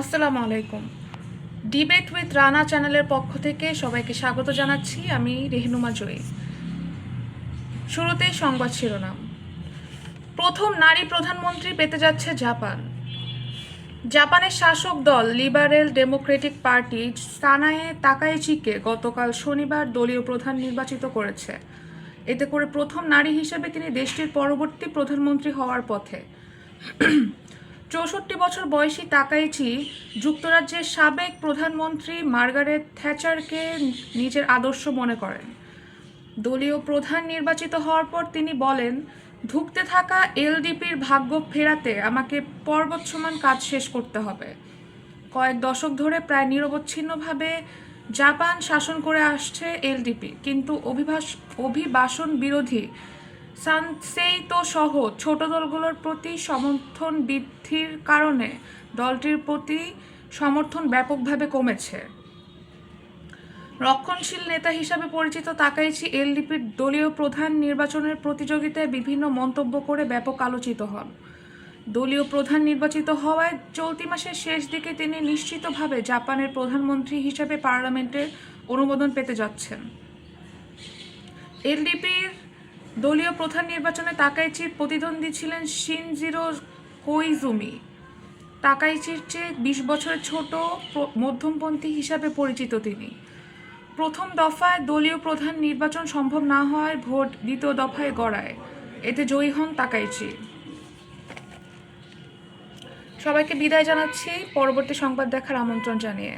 আসসালামু আলাইকুম। Debate with Rana চ্যানেলের পক্ষ থেকে সবাইকে স্বাগত জানাচ্ছি, আমি রেহনুমা জয়ী শুরুতেই সংবাদ শিরোনাম। প্রথম নারী প্রধানমন্ত্রী পেতে যাচ্ছে জাপান। জাপানের শাসক দল লিবারেল ডেমোক্রেটিক পার্টি সানায়ে তাকাইচিকে গতকাল শনিবার দলীয় প্রধান নির্বাচিত করেছে। এতে করে প্রথম নারী হিসেবে তিনি দেশটির পরবর্তী প্রধানমন্ত্রী হওয়ার পথে। চৌষট্টি বছর বয়সী তাকাইচি যুক্তরাজ্যের সাবেক প্রধানমন্ত্রী মার্গারেট থ্যাচারকে নিজের আদর্শ মনে করেন। দলীয় প্রধান নির্বাচিত হওয়ার পর তিনি বলেন, ধুঁকতে থাকা এলডিপির ভাগ্য ফেরাতে আমাকে পর্বত সমান কাজ শেষ করতে হবে। কয়েক দশক ধরে প্রায় নিরবচ্ছিন্নভাবে জাপান শাসন করে আসছে এলডিপি, কিন্তু অভিবাস, অভিবাসন বিরোধী সানসেইতো সহ ছোট দলগুলোর প্রতি সমর্থন বৃদ্ধির কারণে দলটির প্রতি সমর্থন ব্যাপকভাবে কমেছে। রক্ষণশীল নেতা হিসাবে পরিচিত তাকাইচি এলডিপির দলীয় প্রধান নির্বাচনের প্রতিযোগিতায় বিভিন্ন মন্তব্য করে ব্যাপক আলোচিত হন। দলীয় প্রধান নির্বাচিত হওয়ায় চলতি মাসের শেষ দিকে তিনি নিশ্চিতভাবে জাপানের প্রধানমন্ত্রী হিসেবে পার্লামেন্টের অনুমোদন পেতে যাচ্ছেন। এলডিপির দলীয় প্রধান নির্বাচনে তাকাইচির প্রতিদ্বন্দ্বী ছিলেন শিনজিরো কোইজুমি। তাকাইচির চেয়ে বিশ বছরের ছোট মধ্যমপন্থী হিসাবে পরিচিত তিনি। প্রথম দফায় দলীয় প্রধান নির্বাচন সম্ভব না হওয়ায় ভোট দ্বিতীয় দফায় গড়ায়। এতে জয়ী হন তাকাইচি। সবাইকে বিদায় জানাচ্ছি। পরবর্তী সংবাদ দেখার আমন্ত্রণ জানিয়ে।